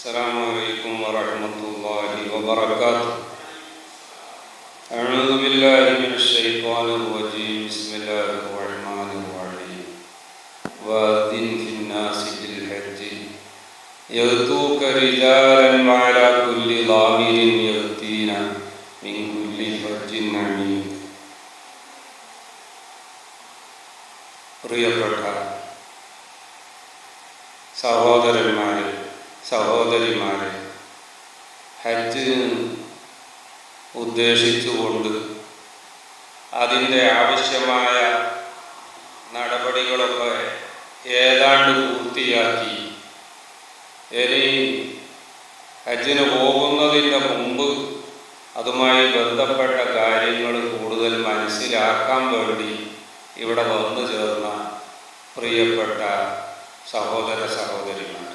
السلام عليكم ورحمة الله وبركاته أعوذ بالله من الشيطان الرجيم بسم الله الرحمن الرحيم وأذن في الناس بالحج يأتوك رجالا وعلى كل ضامر يأتين من كل فج عميق പ്രിയപ്പെട്ട സഹോദരന്മാരെ സഹോദരിമാരെ ഹജ്ജ് ഉദ്ദേശിച്ചുകൊണ്ട് അതിന്റെ ആവശ്യമായ നടപടികളൊക്കെ ഏതാണ്ട് പൂർത്തിയാക്കി. ഇനി ഹജ്ജിന് പോകുന്നതിന്റെ മുമ്പ് അതുമായി ബന്ധപ്പെട്ട കാര്യങ്ങൾ കൂടുതൽ മനസ്സിലാക്കാൻ വേണ്ടി ഇവിടെ വന്നു ചേർന്ന പ്രിയപ്പെട്ട സഹോദര സഹോദരിമാർ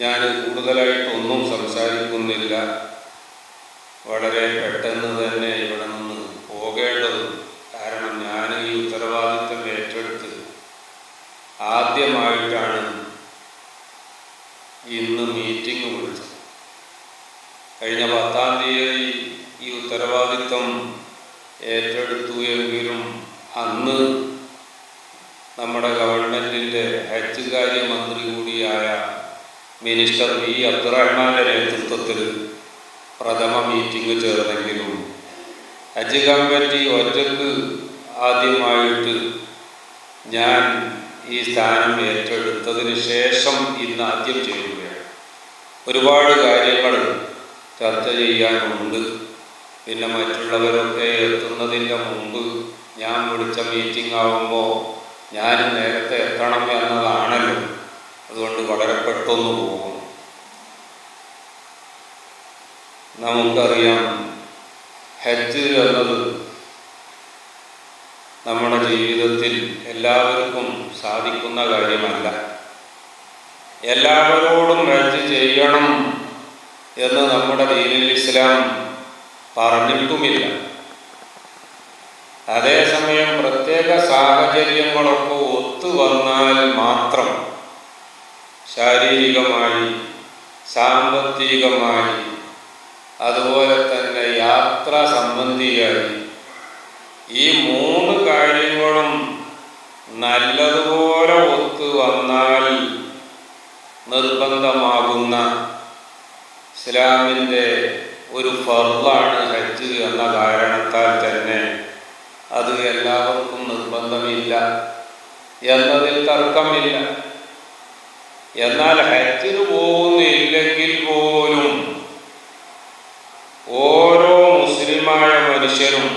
ഞാൻ കൂടുതലായിട്ടൊന്നും സംസാരിക്കുന്നില്ല. വളരെ പെട്ടെന്ന് തന്നെ ഇവിടെ നിന്ന് പോകേണ്ടത് കാരണം ഞാൻ ഈ ഉത്തരവാദിത്തം ഏറ്റെടുത്ത് ആദ്യമായിട്ടാണ് ഇന്ന് മീറ്റിംഗ് വിളിച്ചത്. കഴിഞ്ഞ പത്താം തീയതി ഈ ഉത്തരവാദിത്തം ഏറ്റെടുത്തു എങ്കിലും അന്ന് നമ്മുടെ ഗവൺമെന്റിന്റെ ഹജ്ജ് കാര്യമന്ത്രി കൂടിയായ മിനിസ്റ്റർ വി അബ്ദുറഹ്മാന്റെ നേതൃത്വത്തിൽ പ്രഥമ മീറ്റിംഗ് ചേർന്നെങ്കിലും ഹജ്ജ് കമ്മിറ്റി ഒറ്റയ്ക്ക് ആദ്യമായിട്ട് ഞാൻ ഈ സ്ഥാനം ഏറ്റെടുത്തതിന് ശേഷം ഇന്ന് ആദ്യം ചെയ്യുകയാണ്. ഒരുപാട് കാര്യങ്ങൾ ചർച്ച ചെയ്യാനുണ്ട്. പിന്നെ മറ്റുള്ളവരൊക്കെ എത്തുന്നതിന്റെ മുമ്പ് ഞാൻ വിളിച്ച മീറ്റിംഗ് ആകുമ്പോൾ ഞാൻ നേരത്തെ എത്തണം എന്നതാണല്ലോ. അതുകൊണ്ട് വളരെ പെട്ടെന്ന് പോകും. നമുക്കറിയാം ഹജ്ജ് എന്നത് നമ്മുടെ ജീവിതത്തിൽ എല്ലാവർക്കും സാധിക്കുന്ന കാര്യമല്ല. എല്ലാവരോടും ഹജ്ജ് ചെയ്യണം എന്ന് നമ്മുടെ ദീനിൽ ഇസ്ലാം പറഞ്ഞിട്ടുമില്ല. അതേസമയം പ്രത്യേക സാഹചര്യങ്ങളൊക്കെ ഒത്തു വന്നാൽ മാത്രം ശാരീരികമായി സാമ്പത്തികമായി അതുപോലെ തന്നെ യാത്ര സംബന്ധിയായി ഈ മൂന്ന് കാര്യങ്ങളും നല്ലതുപോലെ ഒത്തു വന്നാൽ നിർബന്ധമാകുന്ന ഇസ്ലാമിന്റെ ഒരു ഫർളാണ് ഹജ്ജ് എന്ന കാരണത്താൽ തന്നെ അത് എല്ലാവർക്കും നിർബന്ധമില്ല എന്നതിൽ തർക്കമില്ല. എന്നാൽ ഹജ്ജിന് പോകുന്നില്ലെങ്കിൽ പോലും ഓരോ മുസ്ലിമായ മനുഷ്യരും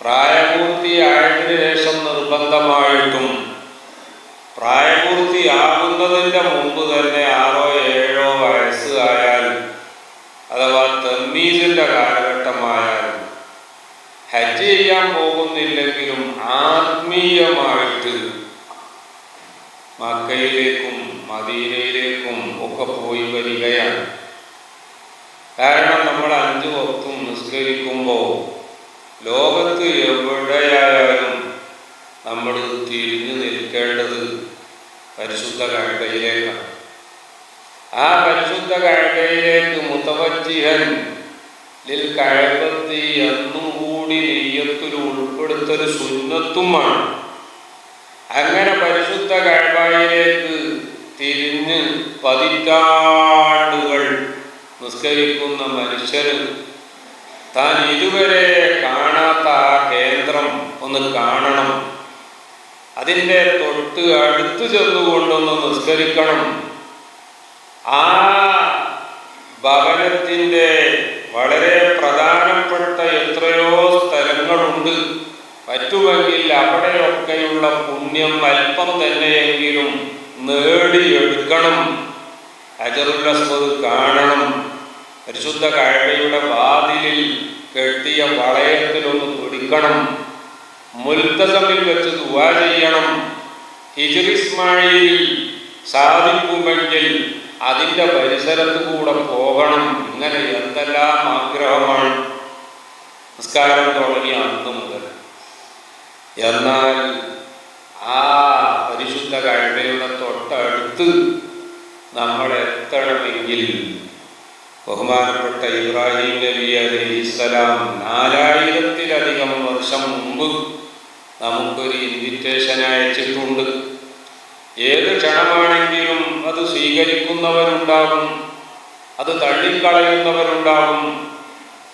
പ്രായപൂർത്തിയായതിനു ശേഷം നിർബന്ധമായിട്ടും പ്രായപൂർത്തിയാകുന്നതിന്റെ മുമ്പ് തന്നെ ആറോ ഏഴോ വയസ്സ് ആയാലും അഥവാ തമ്മീസിന്റെ കാലഘട്ടമായാലും ഹജ്ജ് ചെയ്യാൻ പോകുന്നില്ലെങ്കിലും ആത്മീയമായിട്ട് മക്കയിലേക്കും മദീനയിലേക്കും ഒക്കെ പോയി വരികയാണ്. കാരണം നമ്മൾ അഞ്ചു വക്തും നിസ്കരിക്കുമ്പോൾ ലോകത്ത് എവിടെയായാലും നമ്മൾ തിരിഞ്ഞു നിൽക്കേണ്ടത് പരിശുദ്ധ കഴകയിലേക്കാണ്. ആ പരിശുദ്ധ കഴകയിലേക്ക് മുത്തവജിഹൻ ലിൽ കഴകത്തി എന്നും കൂടി നെയ്യത്തിൽ ഉൾപ്പെടുത്തൊരു സുന്നത്തുമാണ്. അങ്ങനെ പരിശുദ്ധ കഴബയിലേക്ക് തിരിഞ്ഞ് പതിറ്റാണ്ടുകൾ നിസ്കരിക്കുന്ന മനുഷ്യന് താൻ ഇതുവരെ കാണാത്ത ആ കേന്ദ്രം ഒന്ന് കാണണം. അതിന്റെ തൊട്ട് അടുത്ത് ചെന്നുകൊണ്ടൊന്ന് നിസ്കരിക്കണം. ആ ഭവനത്തിന്റെ വളരെ പ്രധാനപ്പെട്ട എത്രയോ സ്ഥലങ്ങളുണ്ട്. പറ്റുമെങ്കിൽ അവിടെയൊക്കെയുള്ള പുണ്യം അല്പം തന്നെയെങ്കിലും നേടിയെടുക്കണം. അജറുല്ലസ്മത് കാണണം. പരിശുദ്ധ കഴകയുടെ വാതിലിൽ കെട്ടിയ വളയത്തിലൊന്ന് പിടിക്കണം മുൽത്തസമിൽ വെച്ച് ദുവാ ചെയ്യണം. ഹിജറിസ്മായിൽ സാധിക്കുമെങ്കിൽ അതിന്റെ പരിസരത്ത് കൂടെ പോകണം. ഇങ്ങനെ എന്തെല്ലാം ആഗ്രഹമാണ്. നിസ്കാരം തുടങ്ങിയ അന്ന് മുതൽ. എന്നാൽ ആ പരിശുദ്ധ കഴിവയുടെ തൊട്ടടുത്ത് നമ്മൾ എത്തണമെങ്കിൽ ബഹുമാനപ്പെട്ട ഇബ്രാഹിം നബി അലൈഹിസ്സലാം നാലായിരത്തിലധികം വർഷം മുമ്പ് നമുക്കൊരു ഇൻവിറ്റേഷൻ അയച്ചിട്ടുണ്ട്. ഏത് ക്ഷണമാണെങ്കിലും അത് സ്വീകരിക്കുന്നവരുണ്ടാകും അത് തള്ളിക്കളയുന്നവരുണ്ടാകും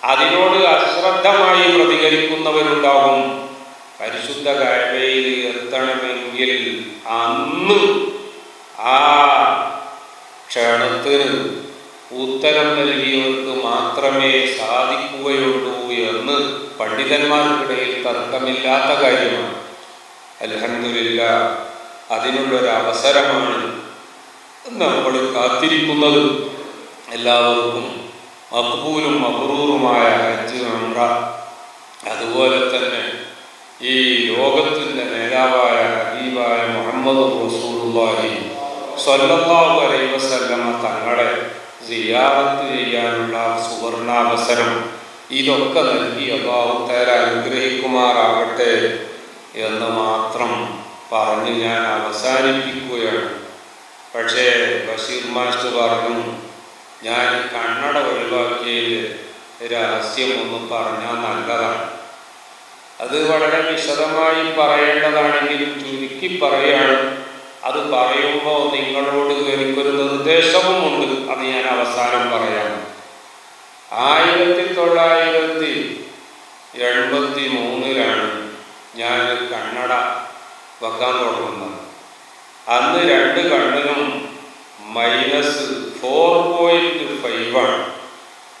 അതിനോട് അശ്രദ്ധമായി പ്രതികരിക്കുന്നവരുണ്ടാകും. പരിശുദ്ധ കഴിവയിൽ എത്തണമെങ്കിൽ അന്ന് ആ ക്ഷണത്തിന് ഉത്തരം നൽകിയവർക്ക് മാത്രമേ സാധിക്കുകയുള്ളൂ എന്ന് പണ്ഡിതന്മാർക്കിടയിൽ തർക്കമില്ലാത്ത കാര്യമാണ്. അലഹമില്ല അതിനുള്ളൊരവസരമാണ് നമ്മൾ കാത്തിരിക്കുന്നത്. എല്ലാവർക്കും മക്ബൂലും മബ്രൂറുമായ ഹജ്ജ് ഉംറ അതുപോലെ തന്നെ ഈ ലോകത്തിന്റെ നേതാവായ ഹബീബായ മുഹമ്മദ് റസൂലുള്ളാഹി സ്വല്ലല്ലാഹു അലൈഹി വസല്ലമ തങ്ങളെ സിയാറത്ത് ചെയ്യാനുള്ള സുവർണാവസരം ഇതൊക്കെ നൽകി അള്ളാഹു തേര അനുഗ്രഹിക്കുമാറാകട്ടെ എന്ന് മാത്രം പറഞ്ഞ് ഞാൻ അവസാനിപ്പിക്കുകയാണ്. പക്ഷേ ബഷീർ മാസ്റ്റർ പറഞ്ഞു ഞാൻ കണ്ണട ഒഴിവാക്കിയതിൽ രഹസ്യം ഒന്ന് പറഞ്ഞാൽ നല്ലതാണ്. അത് വളരെ വിശദമായി പറയേണ്ടതാണെങ്കിലും ചുരുക്കി പറയാണ്. അത് പറയുമ്പോൾ നിങ്ങളോട് എനിക്കൊരു നിർദ്ദേശവുമുണ്ട്. അത് ഞാൻ അവസാനം പറയാം. ആയിരത്തി തൊള്ളായിരത്തി എൺപത്തി മൂന്നിലാണ് ഞാൻ കണ്ണട വെക്കാൻ തുടങ്ങുന്നത്. അന്ന് രണ്ട് കണ്ണിനും മൈനസ് ഫോർ പോയിന്റ് ഫൈവ് ആണ്.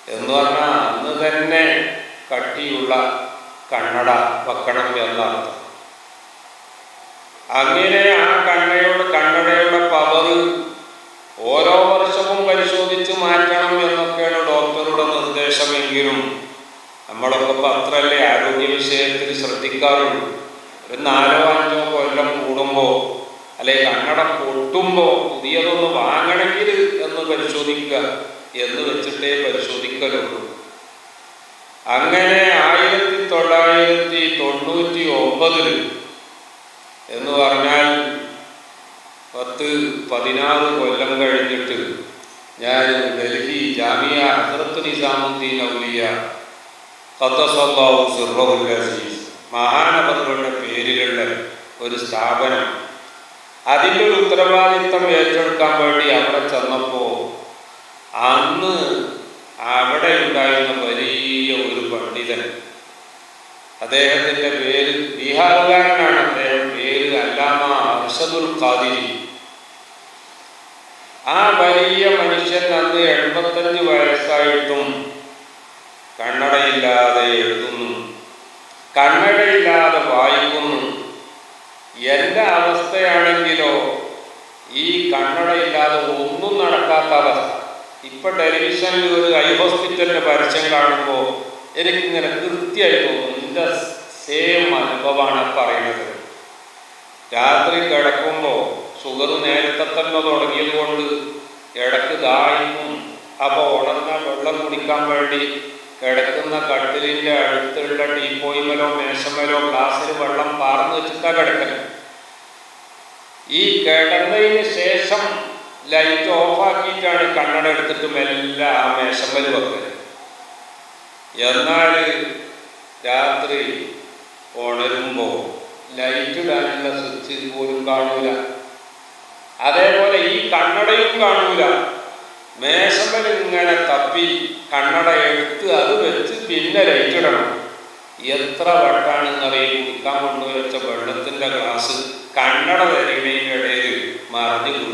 എന്ന് പറഞ്ഞാൽ അന്ന് തന്നെ കട്ടിയുള്ള കണ്ണട വെക്കണം എന്നാണ്. അങ്ങനെ ആ കണ്ണയുടെ കണ്ണടയുടെ പവർ ഓരോ വർഷവും പരിശോധിച്ച് മാറ്റണം എന്നൊക്കെയാണ് ഡോക്ടറുടെ നിർദ്ദേശമെങ്കിലും നമ്മളൊക്കെ പത്രല്ലേ ആരോഗ്യ വിഷയത്തിൽ ശ്രദ്ധിക്കാറുള്ളൂ. ഒരു നാലോ അഞ്ചോ കൊല്ലം കൂടുമ്പോൾ അല്ലെ കണ്ണട പൊട്ടുമ്പോൾ പുതിയതൊന്ന് വാങ്ങണമെങ്കിൽ എന്ന് പരിശോധിക്കുക എന്ന് വെച്ചിട്ടേ പരിശോധിക്കലുള്ളൂ. അങ്ങനെ ആയിരത്തി തൊള്ളായിരത്തി തൊണ്ണൂറ്റി ഒമ്പതിൽ എന്ന് പറഞ്ഞാൽ പത്ത് പതിനാറ് കൊല്ലം കഴിഞ്ഞിട്ട് ഞാൻ ഡൽഹി ജാമിയ ഹസരത്ത് നിസാമുദ്ദീൻ ഔലിയ അസീസ് മഹാനവറുകളുടെ പേരിലുള്ള ഒരു സ്ഥാപനം. അതിന്റെ ഒരു ഉത്തരവാദിത്തം ഏറ്റെടുക്കാൻ വേണ്ടി അവിടെ ചെന്നപ്പോൾ അന്ന് അവിടെ ഉണ്ടായിരുന്ന വലിയ ഒരു പണ്ഡിതൻ അദ്ദേഹത്തിന്റെ പേര് ബീഹാറുകാരനാണ് അദ്ദേഹം. പേര് അല്ലാമ അർഷദുൽ ഖാദിരി. ആ വലിയ മനുഷ്യൻ അന്ന് എൺപത്തഞ്ച് വയസ്സായിട്ടും കണ്ണടയില്ലാതെ എഴുതുന്നു. കണ്ണടയില്ലാതെ വായിക്കുന്നു. എന്റെ അവസ്ഥയാണെങ്കിലോ ഈ കണ്ണടയില്ലാതെ ഒന്നും നടക്കാത്ത അവസ്ഥ. ഇപ്പൊ ടെലിവിഷനിൽ ഒരു ഐ ഹോസ്പിറ്റലിന്റെ പരസ്യം കാണുമ്പോൾ എനിക്കിങ്ങനെ കൃത്യമായി തോന്നും എന്റെ സെയിം അനുഭവമാണ് പറയുന്നത്. രാത്രി കിടക്കുമ്പോൾ ഷുഗർ നേരത്തെ തന്നെ തുടങ്ങിയത് കൊണ്ട് ഇടയ്ക്ക് ദാഹിക്കും. അപ്പോൾ ഉണർന്ന വെള്ളം കുടിക്കാൻ വേണ്ടി കിടക്കുന്ന കട്ടിലിന്റെ അടുത്തുള്ള ടീപ്പോയിമലോ മേശമലോ ഗ്ലാസ്സിൽ വെള്ളം പാർന്നു വെച്ചിട്ടാണ് കിടക്കുന്നത് ഈ കിടന്നതിന് ശേഷം ലൈറ്റ് ഓഫാക്കിയിട്ടാണ് കണ്ണട എടുത്തിട്ട് മെല്ലെ ആ മേശമ്മൽ എന്നാൽ രാത്രി ഉണരുമ്പോൾ ലൈറ്റ് ഇടാനുള്ള സ്വിച്ച് പോലും കാണൂല. അതേപോലെ ഈ കണ്ണടയും കാണൂല. മേശമ്മൽ ഇങ്ങനെ തപ്പി കണ്ണട എടുത്ത് അത് വെച്ച് പിന്നെ ലൈറ്റ് ഇടണം. എത്ര വട്ടാണെന്നറിയും കുടിക്കാൻ കൊണ്ടുവച്ച വെള്ളത്തിന്റെ ഗ്ലാസ് കണ്ണട തരുന്നതിന്റെ ഇടയിൽ മറിഞ്ഞു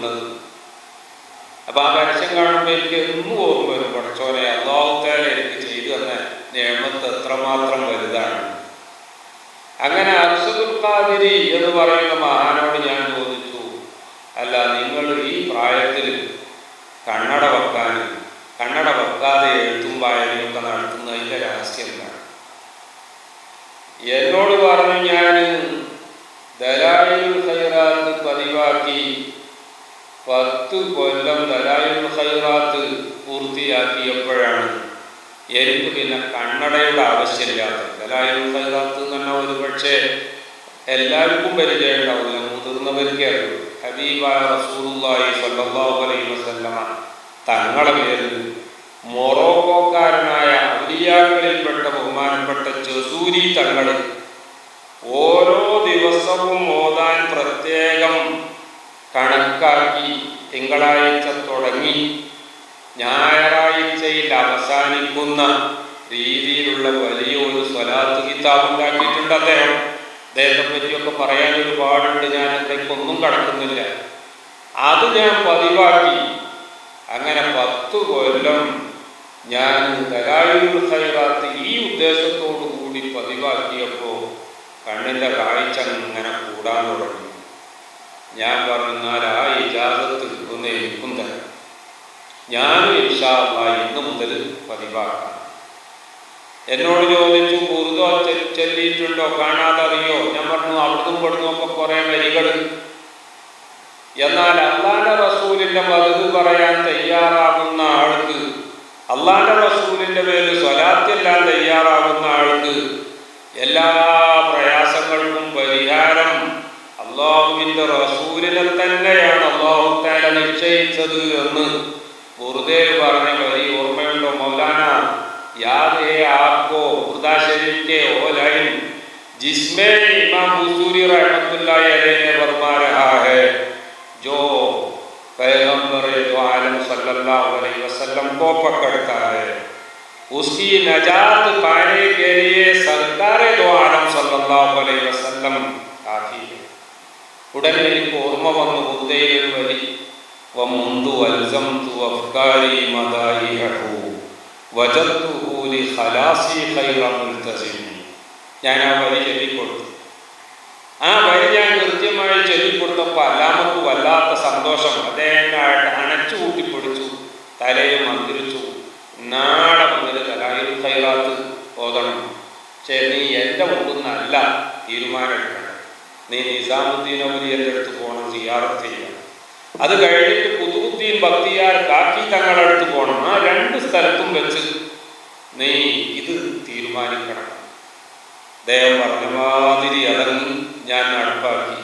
അപ്പൊ ആ പരസ്യം കാണുമ്പോൾ എനിക്ക് എന്നും ഓർമ്മ വരും പടച്ചോനെ അള്ളാഹുത്താല എനിക്ക് ചെയ്തു തന്ന നിയമത്ത് എത്രമാത്രം വലുതാണ്. അങ്ങനെ അർഷദുൽ ഖാദിരി എന്ന് പറയുന്ന മഹാനോട് ഞാൻ ചോദിച്ചു അല്ല നിങ്ങൾ ഈ പ്രായത്തിൽ കണ്ണട വെക്കാൻ കണ്ണട വെക്കാതെ എഴുത്തും വായനയൊക്കെ നടത്തുന്നതിന്റെ രഹസ്യം എന്നോട് പറഞ്ഞു ഞാൻ ദലായുൽ ഖൈറാത്ത് പതിവാക്കി പത്ത് കൊല്ലം ദലായുൽ ഹൈറാത്ത് പൂർത്തിയാക്കിയപ്പോഴാണ് എനിക്ക് പിന്നെ കണ്ണടയുടെ ആവശ്യമില്ലാത്തത് ദലായുൽ ഹൈറാത്ത് പറഞ്ഞാൽ ഒരു പക്ഷേ എല്ലാവർക്കും പരിചയമുണ്ടാവില്ല മുതിർന്നവർക്കേ ഹബീബായ റസൂലുള്ളാഹി സ്വല്ലല്ലാഹു അലൈഹി വസല്ലമ തങ്ങളെ പേരിൽ മൊറോക്കോക്കാരനായ ഔലിയാക്കളിൽപ്പെട്ട ബഹുമാനപ്പെട്ട ചെസൂരി തങ്ങൾ ഓരോ ദിവസവും ഓതാൻ പ്രത്യേകം കണക്കാക്കി തിങ്കളാഴ്ച തുടങ്ങി ഞായറാഴ്ചയിൽ അവസാനിക്കുന്ന രീതിയിലുള്ള വലിയ ഒരു സ്വലാത്ത് കിതാബ് ഉണ്ടാക്കിയിട്ടുണ്ട് അദ്ദേഹം. അദ്ദേഹത്തെ പറ്റിയൊക്കെ പറയാൻ ഒരുപാടുണ്ട്. ഞാൻ അതിലേക്കൊന്നും കടക്കുന്നില്ല. അത് ഞാൻ പതിവാക്കി. അങ്ങനെ പത്ത് കൊല്ലം ഞാൻ ഖൈറാത്ത് ഈ ഉദ്ദേശത്തോടു കൂടി പതിവാക്കിയപ്പോൾ കണ്ണിന്റെ കാഴ്ച അങ്ങനെ കൂടാൻ തുടങ്ങി. ഞാൻ പറഞ്ഞാൽ ആ ഇജാസത്ത് ഒന്ന് എനിക്കും തരാം. ഞാനും ഇൻഷാല്ല ഇന്ന് മുതൽ പതിവാക്കാം. എന്നോട് ചോദിച്ചു കൂടുതോ ചൊല്ലിയിട്ടുണ്ടോ? കാണാതറിയോ? ഞാൻ പറഞ്ഞു അവിടുന്ന് ഇവിടുന്നും ഒക്കെ കുറെ വരികൾ. എന്നാൽ അള്ളാന്റെ റസൂലിന്റെ പതിവ് പറയാൻ തയ്യാറാകുന്ന ആൾക്ക് അള്ളാന്റെ റസൂലിന്റെ പേര് സ്വലാത്തില്ലാൻ തയ്യാറാകുന്ന ആൾക്ക് എല്ലാ പ്രയാസങ്ങൾക്കും പരിഹാരം അള്ളാഹുവിന്റെ റസൂലിനെ തന്നെയാണ് അള്ളാഹു താല നിശ്ചയിച്ചത് എന്ന് ഗുരുദേവ് പറഞ്ഞ വരി ഓർമ്മയുണ്ടോ മൗലാന याद है आपको खुदा शरीफ के ओ लाइन जिसमें इमाम हुजूरी रहमतुल्लाह अलैह ने फरमा रहा है जो पैगंबर दो आलम सल्लल्लाहु अलैहि वसल्लम को पकड़ता है उसकी नजात पाने के लिए सरकार दो आलम सल्लल्लाहु अलैहि वसल्लम काफी है ഉടനെ എനിക്ക് ഓർമ്മ വന്നു ബുദ്ധയിൽ വമുന്തു അൽസംതു അഫ്കാരി മദായിഹു വജത്തുഹു ലി ഖലാസി ഖൈറ മുൽതസിം. ഞാൻ ആ വരി ചൊല്ലിക്കൊടുത്തു. ആ വരി ഞാൻ കൃത്യമായി ചൊല്ലിക്കൊടുത്തപ്പോൾ അല്ലാമക്ക് വല്ലാത്ത സന്തോഷം. അദ്ദേഹം അണച്ചു കൂട്ടിപ്പിടിച്ചു തലയെ മന്ദിരിച്ചു നാളെ മുതൽ തലായിൽ ഖൈറാത്ത് ഓതണം. നീ എന്റെ മുമ്പിൽ നിന്നല്ല തീരുമാനമെടുക്കണം. നീ നിസാമുദ്ദീൻ അവലി എന്റെ അടുത്ത് പോകണം സിയാറത്ത് ചെയ്യണം അത് കഴിഞ്ഞിട്ട് കുതുബുദ്ദീൻ ഭക്തിയാർ കാക്കി തങ്ങളുടെ അടുത്ത് പോകണം. ആ രണ്ട് സ്ഥലത്തും വെച്ച് നീ ഇത് തീരുമാനിക്കണം. ദേവം പറഞ്ഞ മാതിരി ഞാൻ നടപ്പാക്കി.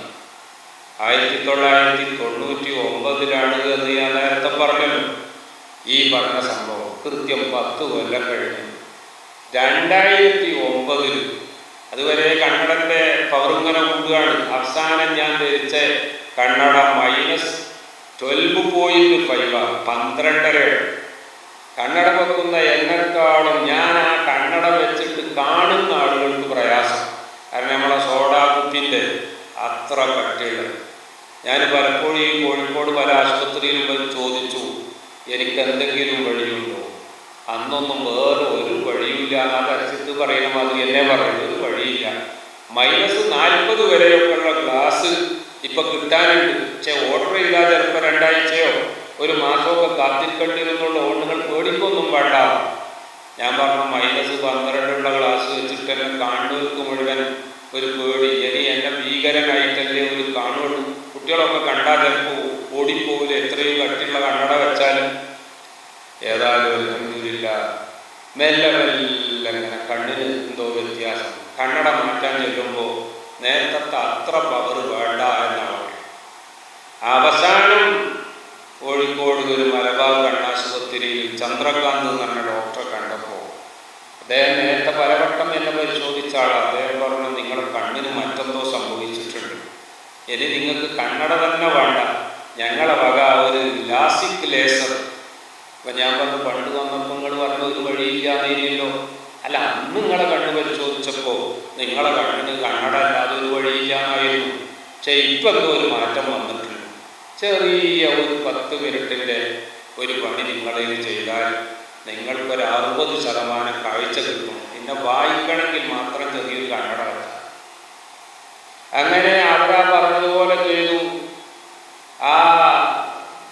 ആയിരത്തി തൊള്ളായിരത്തി തൊണ്ണൂറ്റി ഒമ്പതിലാണ് എന്ന് ഞാൻ നേരത്തെ പറഞ്ഞല്ലോ. ഈ പറഞ്ഞ സംഭവം കൃത്യം പത്ത് കൊല്ലം കഴിഞ്ഞു. രണ്ടായിരത്തി ഒമ്പതിൽ അതുവരെ പവർ ഇങ്ങനെ കൂടുകയാണ്. അവസാനം ഞാൻ ധരിച്ച കണ്ണട മൈനസ് ട്വൽവ് പോയിന്റ് ഫൈവ് പന്ത്രണ്ടര. കണ്ണട വെക്കുന്ന എന്നെക്കാളും ഞാൻ ആ കണ്ണട വെച്ചിട്ട് കാണുന്ന ആളുകൾക്ക് പ്രയാസം. കാരണം നമ്മളെ സോഡാ കുപ്പിന്റെ അത്ര പട്ടികൾ ഞാൻ പലപ്പോഴും ഈ കോഴിക്കോട് പല ആശുപത്രിയിലും ചോദിച്ചു എനിക്ക് എന്തെങ്കിലും വഴിയുണ്ടോ? അന്നൊന്നും വേറെ ഒരു വഴിയില്ല ആ പരസ്യത്ത് പറയുന്ന മാതിരി എന്നെ പറയുന്നത്? ഒരു വഴിയില്ല. മൈനസ് നാൽപ്പത് വരെയൊക്കെയുള്ള ഗ്ലാസ് ഇപ്പൊ കിട്ടാനുണ്ട്. പക്ഷെ ഓർഡർ ചെയ്താൽ ചിലപ്പോൾ രണ്ടാഴ്ചയോ ഒരു മാസമൊക്കെ കാത്തിക്കണ്ടിരുന്നുള്ള ഓണുകൾ പേടിക്കൊന്നും വേണ്ട. ഞാൻ പറഞ്ഞു മൈനസ് പന്ത്രണ്ടുള്ള ഗ്ലാസ് വെച്ചിട്ട് എന്നെ കാണുന്നവർക്ക് മുഴുവൻ ഒരു പേടി. ഇനി എന്നെ ഭീകരനായിട്ടല്ലേ ഒരു കാണുള്ളൂ. കുട്ടികളൊക്കെ കണ്ടാൽ ചിലപ്പോൾ ഓടിപ്പോകില്ല എത്രയും കട്ടിയുള്ള കണ്ണട വെച്ചാലും ഏതായാലും അലഹമില്ല മെല്ലെ മെല്ലെ ഇങ്ങനെ കണ്ണിന് എന്തോ വ്യത്യാസം. കണ്ണട മാറ്റാൻ ചെല്ലുമ്പോൾ നേരത്തെ അത്ര പവർ വേണ്ട എന്നാണ്. അവസാനം കോഴിക്കോട് ഒരു മലബാർ കണ്ണാശുപത്രിയിൽ ചന്ദ്രകാന്ത് എന്ന് പറഞ്ഞ ഡോക്ടറെ കണ്ടപ്പോൾ അദ്ദേഹം നേരത്തെ പലവട്ടം എന്നെ പരിശോധിച്ച ആളാണ് അദ്ദേഹം പറഞ്ഞു നിങ്ങളുടെ കണ്ണിന് മറ്റെന്തോ സംഭവിച്ചിട്ടുണ്ട്. ഇനി നിങ്ങൾക്ക് കണ്ണട തന്നെ വേണ്ട. ഞങ്ങളെ വക ഒരു ലാസിക് ലേസർ അപ്പൊ ഞാൻ പറഞ്ഞു പണ്ട് വന്നപ്പോൾ നിങ്ങൾ പറഞ്ഞു ഒരു വഴിയില്ലാന്നില്ലല്ലോ അല്ല അന്ന് നിങ്ങളെ കണ്ണ് പരിശോധിച്ചപ്പോൾ നിങ്ങളെ കണ്ണിന് കണ്ണട അല്ലാതെ ഒരു വഴിയില്ലാന്നായിരുന്നു. പക്ഷെ ഇപ്പം ഒരു മാറ്റം വന്നിട്ടുണ്ട് ചെറിയ ഒരു പത്ത് മിനിറ്റിന്റെ ഒരു പണി നിങ്ങളിൽ ചെയ്താൽ നിങ്ങൾക്കൊരു അറുപത് ശതമാനം കാഴ്ച കിട്ടും. പിന്നെ വായിക്കണമെങ്കിൽ മാത്രം ചെറിയൊരു കണ്ണട അങ്ങനെ അവരാ പറഞ്ഞതുപോലെ ചെയ്തു ആ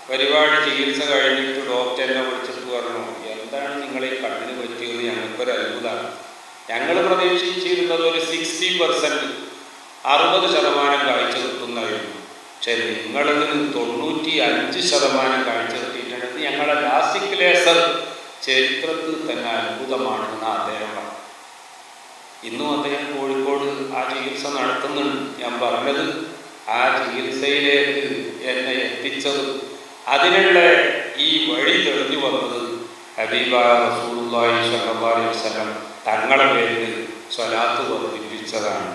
പരിപാടി ചികിത്സ കഴിഞ്ഞിട്ട് ഡോക്ടറിനെ വിളിച്ചിട്ട് പറഞ്ഞു എന്താണ് നിങ്ങളെ ഈ കണ്ണിന് പറ്റിയത് ഞങ്ങൾക്കൊരു അത്ഭുതമാണ് ഞങ്ങൾ പ്രതീക്ഷിച്ചിരുന്നത് ഒരു സിക്സ്റ്റി പെർസെന്റ് അറുപത് ശതമാനം കാഴ്ച കിട്ടുന്നതായിരുന്നു പക്ഷെ നിങ്ങളിൽ നിന്ന് തൊണ്ണൂറ്റി അഞ്ച് ശതമാനം കാഴ്ച കിട്ടിയിട്ടുണ്ട് ഞങ്ങളുടെ ലാസിക് ലേസർ ചരിത്രത്തിൽ തന്നെ അത്ഭുതമാണെന്ന് അദ്ദേഹം പറഞ്ഞു. ഇന്നും അദ്ദേഹം കോഴിക്കോട് ആ ചികിത്സ നടത്തുന്നുണ്ട്. ഞാൻ പറഞ്ഞത് ആ ചികിത്സയിലേക്ക് എന്നെ എത്തിച്ചത് അതിനുള്ള ഈ വഴി തെളിഞ്ഞു വന്നത് ഹബീബ റസൂലുള്ളാഹി സ്വല്ലല്ലാഹു അലൈഹി വസല്ലം തങ്ങളെ പേരിൽ സ്വലാത്ത് വർദ്ധിപ്പിച്ചതാണ്.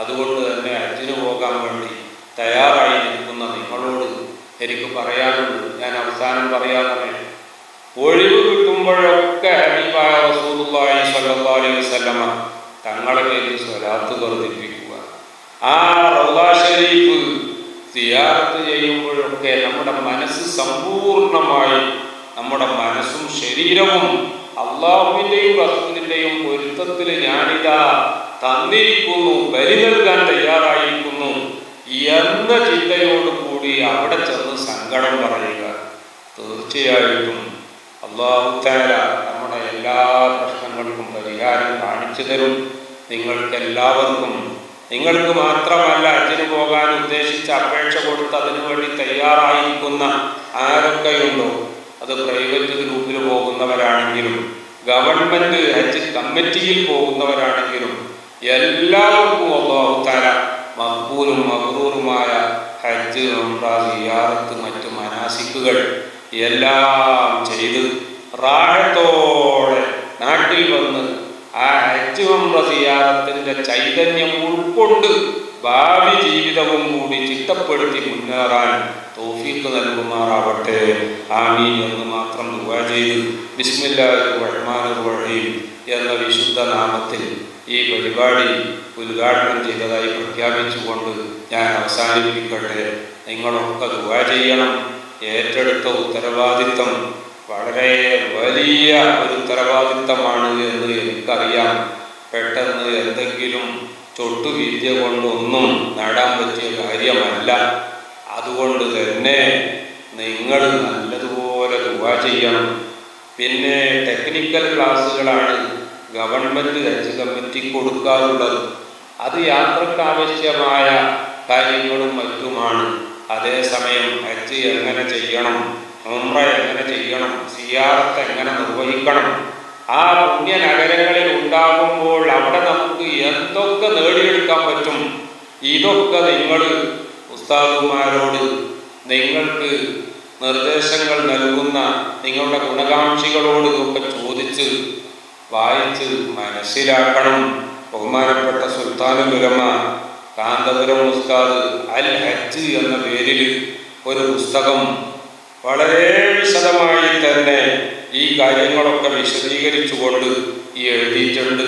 അതുകൊണ്ട് തന്നെ ഹജ്ജിന് പോകാൻ വേണ്ടി തയ്യാറായി നിൽക്കുന്ന നിങ്ങളോട് എനിക്ക് പറയാനുള്ളത് ഞാൻ അവസാനം പറയാതെ ഒഴിവ് കിട്ടുമ്പോഴൊക്കെ ഹബീബായ റസൂലുള്ളാഹി സ്വല്ലല്ലാഹു അലൈഹി വസല്ലമ തങ്ങളെ പേരിൽ സ്വലാത്ത് വർദ്ധിപ്പിക്കുക. ആ റൗദാ ഷരീഫ് സിയാറത്ത് ചെയ്യുമ്പോഴൊക്കെ നമ്മുടെ മനസ്സ് സമ്പൂർണമായി നമ്മുടെ മനസ്സും ശരീരവും അള്ളാഹുവിന്റെയും റസൂലിന്റെയും പൊരുത്തത്തിൽ ഞാനിതാ തന്നിരിക്കുന്നു ബലി നൽകാൻ തയ്യാറായിരിക്കുന്നു എന്ന ചിന്തയോട് കൂടി അവിടെ ചെന്ന് സങ്കടം പറയുക. തീർച്ചയായിട്ടും അള്ളാഹുത്താര നമ്മുടെ എല്ലാ പ്രശ്നങ്ങൾക്കും പരിഹാരം കാണിച്ചു തരും. നിങ്ങൾക്ക് എല്ലാവർക്കും നിങ്ങൾക്ക് മാത്രമല്ല അതിന് പോകാൻ ഉദ്ദേശിച്ച് അപേക്ഷ കൊടുത്ത് അതിനു വേണ്ടി തയ്യാറായിരിക്കുന്ന ആരൊക്കെയുണ്ടോ? അത് പ്രൈവറ്റ് ഗ്രൂപ്പിൽ പോകുന്നവരാണെങ്കിലും ഗവൺമെന്റ് ഹജ്ജ് കമ്മിറ്റിയിൽ പോകുന്നവരാണെങ്കിലും എല്ലാവർക്കും അള്ളാഹുത്താല മക്ബൂലും മക്റൂറുമായ ഹജ്ജ് സിയാറത്ത് മറ്റു മനാസിക്കുകൾ എല്ലാം ചെയ്ത് റാഹത്തോടെ നാട്ടിൽ വന്ന് ആ ഹജ്ജ് സിയാറത്തിന്റെ ചൈതന്യം ഉൾക്കൊണ്ട് ഭാവി ജീവിതവും കൂടി ചിട്ടപ്പെടുത്തി മുന്നേറാൻ തോഫീക്ക് നൽകുമാറാവട്ടെ. ആമീൻ എന്ന് മാത്രം ദുവാ ചെയ്ത്. റഹീം എന്ന വിശുദ്ധ നാമത്തിൽ ഈ പരിപാടി ഉദ്ഘാടനം ചെയ്തതായി പ്രഖ്യാപിച്ചുകൊണ്ട് ഞാൻ അവസാനിപ്പിക്കട്ടെ. നിങ്ങളൊക്കെ ദുവാ ചെയ്യണം. ഏറ്റെടുത്ത ഉത്തരവാദിത്തം വളരെ വലിയ ഒരു ഉത്തരവാദിത്തമാണ് എന്ന് എനിക്കറിയാം. പെട്ടെന്ന് എന്തെങ്കിലും ചൊട്ടുവിദ്യ കൊണ്ടൊന്നും നേടാൻ പറ്റിയ കാര്യമല്ല. അതുകൊണ്ട് തന്നെ നിങ്ങൾ നല്ലതുപോലെ ദുവാ ചെയ്യണം. പിന്നെ ടെക്നിക്കൽ ക്ലാസ്സുകളാണ് ഗവൺമെന്റ് ഹജ്ജ് കമ്മിറ്റി കൊടുക്കാറുള്ളത്. അത് യാത്രക്കാവശ്യമായ കാര്യങ്ങളും മറ്റുമാണ്. അതേസമയം ഹജ്ജ് എങ്ങനെ ചെയ്യണം ഉംറ എങ്ങനെ ചെയ്യണം സിയാറത്ത് എങ്ങനെ നിർവഹിക്കണം ആ പുണ്യ നഗരങ്ങളിൽ ഉണ്ടാകുമ്പോൾ അവിടെ നമുക്ക് എന്തൊക്കെ നേടിയെടുക്കാൻ പറ്റും? ഇതൊക്കെ നിങ്ങൾ ഉസ്താദുമാരോട് നിങ്ങൾക്ക് നിർദ്ദേശങ്ങൾ നൽകുന്ന നിങ്ങളുടെ ഗുണകാംക്ഷികളോട് ഇതൊക്കെ ചോദിച്ച് വായിച്ച് മനസ്സിലാക്കണം. ബഹുമാനപ്പെട്ട സുൽത്താനുലമ കാന്തപുരം ഉസ്താദ് അൽ ഹജ്ജ് എന്ന പേരിൽ ഒരു പുസ്തകം വളരെ വിശദമായി തന്നെ ഈ കാര്യങ്ങളൊക്കെ വിശദീകരിച്ചുകൊണ്ട് ഈ എഴുതിയിട്ടുണ്ട്.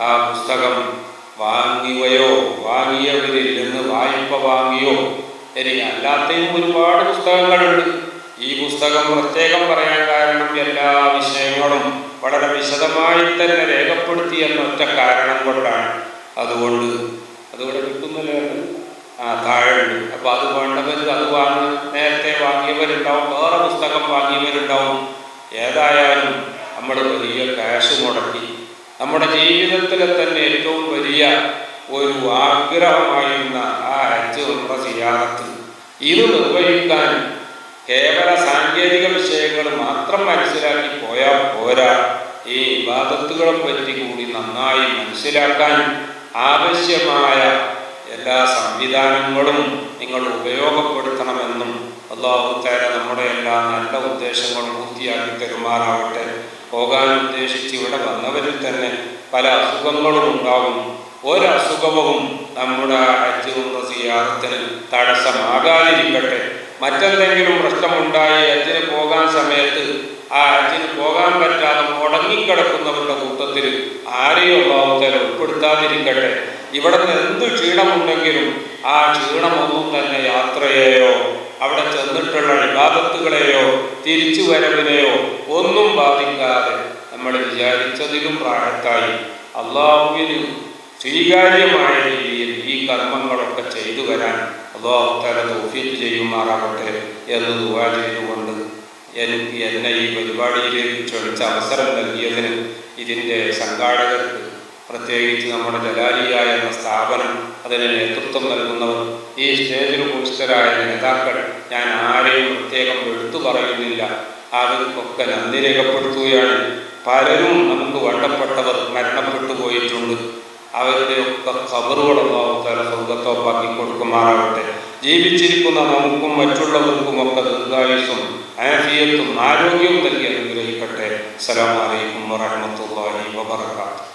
ആ പുസ്തകം വാങ്ങിയവയോ വാങ്ങിയവരിൽ നിന്ന് വായ്പ വാങ്ങിയോ? ഇനി അല്ലാത്തയും ഒരുപാട് പുസ്തകങ്ങളുണ്ട്. ഈ പുസ്തകം പ്രത്യേകം പറയാൻ കാരണം എല്ലാ വിഷയങ്ങളും വളരെ വിശദമായി തന്നെ രേഖപ്പെടുത്തി എന്നൊറ്റ കാരണം കൊണ്ടാണ്. അതുകൊണ്ട് അതുകൊണ്ട് കിട്ടുന്നല്ലോ ആ താഴെയുണ്ട്. അപ്പോൾ അത് വേണ്ടവർ അത് വാങ്ങി നേരത്തെ വാങ്ങിയവരുണ്ടാവും വേറെ പുസ്തകം വാങ്ങിയവരുണ്ടാവും. ഏതായാലും നമ്മൾ വലിയ ക്യാഷ് മുടക്കി. നമ്മുടെ ജീവിതത്തിലെ തന്നെ ഏറ്റവും വലിയ ഒരു ആഗ്രഹമായിരുന്ന ആ അഞ്ച് ഉംറ സിയാറത്ത്. ഇത് നിർവഹിക്കാൻ കേവല സാങ്കേതിക വിഷയങ്ങൾ മാത്രം മനസ്സിലാക്കി പോയാൽ പോരാ. ഈ വിവാദത്തുകളെ പറ്റി കൂടി നന്നായി മനസ്സിലാക്കാൻ ആവശ്യമായ എല്ലാ സംവിധാനങ്ങളും നിങ്ങൾ ഉപയോഗപ്പെടുത്തണമെന്നും അള്ളാഹു താര നമ്മുടെ എല്ലാ നല്ല ഉദ്ദേശങ്ങളും പൂർത്തിയാക്കി തരുമാറാവട്ടെ പോകാൻ ഉദ്ദേശിച്ച് ഇവിടെ വന്നവരിൽ തന്നെ പല അസുഖങ്ങളും ഉണ്ടാകും. ഒരസുഖവും നമ്മുടെ ഹജ്ജും സിയാറത്തിന് തടസ്സമാകാതിരിക്കട്ടെ. മറ്റെന്തെങ്കിലും പ്രശ്നമുണ്ടായി ഹജ്ജിന് പോകാൻ സമയത്ത് ആ ഹജ്ജിന് പോകാൻ പറ്റാതെ മുടങ്ങിക്കിടക്കുന്നവരുടെ കൂട്ടത്തിൽ ആരെയും അള്ളാഹുത്തല ഉൾപ്പെടുത്താതിരിക്കട്ടെ. ഇവിടെ നിന്ന് എന്ത് ക്ഷീണമുണ്ടെങ്കിലും ആ ക്ഷീണമൊന്നും തന്നെ യാത്രയെയോ അവിടെ ചെന്നിട്ടുള്ള വിവാദത്തുകളെയോ തിരിച്ചു വരവിനെയോ ഒന്നും ബാധിക്കാതെ നമ്മൾ വിചാരിച്ചതിലും പ്രായത്തായി അള്ളാഹുവിന് സ്വീകാര്യമായ രീതിയിൽ ഈ കർമ്മങ്ങളൊക്കെ ചെയ്തു വരാൻ അള്ളാഹു തല ചെയ്യുമാറാകട്ടെ എന്ന് ദുവാ ചെയ്തുകൊണ്ട് എനിക്ക് എന്നെ ഈ പരിപാടിയിലേക്ക് ക്ഷണിച്ച അവസരം നൽകിയതിന് ഇതിന്റെ സംഘാടകർക്ക് പ്രത്യേകിച്ച് നമ്മുടെ ജലാലിയ എന്ന സ്ഥാപനം അതിന് നേതൃത്വം നൽകുന്നവർ ഈ സ്റ്റേജിൽ പുരുഷരായ നേതാക്കൾ ഞാൻ ആരെയും പ്രത്യേകം എടുത്തു പറയുന്നില്ല. അവർക്കൊക്കെ നന്ദി രേഖപ്പെടുത്തുകയാണ്. പലരും നമുക്ക് വേണ്ടപ്പെട്ടവർ മരണപ്പെട്ടു പോയിട്ടുണ്ട്. അവരുടെയൊക്കെ തആല സ്വർഗത്തോപ്പാക്കി കൊടുക്കുമാറാവട്ടെ ജീവിച്ചിരിക്കുന്ന നമുക്കും മറ്റുള്ളവർക്കും ഒക്കെ ദീർഘായുസും ആഫിയത്തും ആരോഗ്യവും നൽകി അനുഗ്രഹിക്കട്ടെ. സലാമലൈക്കും അലൈക്കും വറഹ്മത്തുള്ളാഹി വബറകാതുഹു.